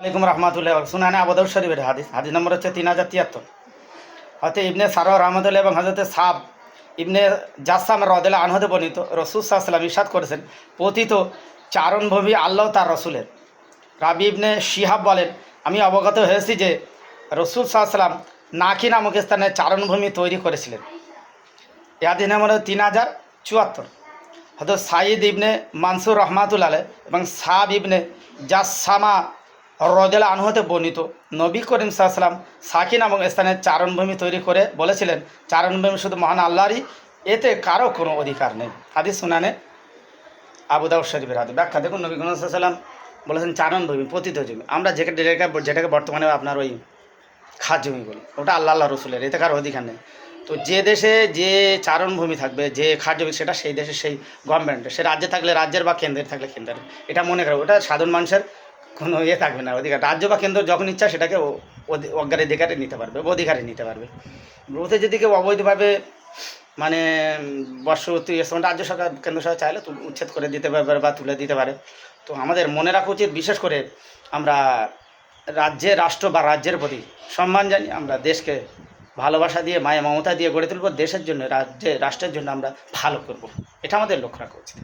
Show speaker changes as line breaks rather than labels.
আলাইকুম রহমতুল্লাহ সুনানে আবদাউ শরীফের হাদিস। হাদিস নম্বর হচ্ছে তিন হাজার তিয়াত্তর। হয়তো ইবনে সারো রহমতুল্লাহ এবং হজরতে সাব ইবনে জাসাম রদেলা আনহদে বর্ণিত। রসুল সাল্লাম ইসাদ করেছেন, পতিত চারণভূমি আল্লাহ তার রসুলের। রাবি ইবনে শিহাব বলেন, আমি অবগত হয়েছি যে রসুল সাল্লাম নাকি নামক স্থানে চারণভূমি তৈরি করেছিলেন। হাদিস নম্বর তিন হাজার চুয়াত্তর। হয়তো সাইদ ইবনে মানসুর রহমাতুল আলহ এবং সাব ইবনে জাসামা রদেলা আনহতে বর্ণিত, নবী করিম সাহসালাম সাকি নামক স্থানে চারণভূমি তৈরি করে বলেছিলেন, চারণভূমি শুধু মহান আল্লাহরই, এতে কারও কোনো অধিকার নেই। হাদিস শুনানে আবুদাউ শরীফের হাতে ব্যাখ্যা দেখুন, নবী করিম সাল্লাম বলেছেন চারণভূমি পতিত জমি। আমরা যেটা যেটাকে বর্তমানে আপনার ওই খাত জমি বলি ওটা আল্লাহ আল্লাহ রসুলের, এতে কারও অধিকার নেই। তো যে দেশে যে চারণভূমি থাকবে, যে খাট জমি, সেটা সেই দেশের সেই গভর্নমেন্টের সে রাজ্যে থাকলে রাজ্যের বা কেন্দ্রের থাকলে কেন্দ্রের। এটা মনে করো, ওটা সাধারণ মানুষের কোনো ইয়ে থাকবে না, অধিকার। রাজ্য বা কেন্দ্র যখন ইচ্ছা সেটাকে অগ্রাধিকারে নিতে পারবে অধিকারে নিতে পারবে। ওতে যদি কেউ অবৈধভাবে মানে বর্ষবর্তী সময় রাজ্য সরকার, কেন্দ্র সরকার চাইলে উচ্ছেদ করে দিতে পারবে বা তুলে দিতে পারে। তো আমাদের মনে রাখা উচিত, বিশেষ করে আমরা রাজ্যের রাষ্ট্র বা রাজ্যের প্রতি সম্মান জানি, আমরা দেশকে ভালোবাসা দিয়ে, মায়া, মমতা দিয়ে গড়ে তুলব, দেশের জন্য, রাজ্যে, রাষ্ট্রের জন্য আমরা ভালো করব। এটা আমাদের লক্ষ্য রাখা উচিত।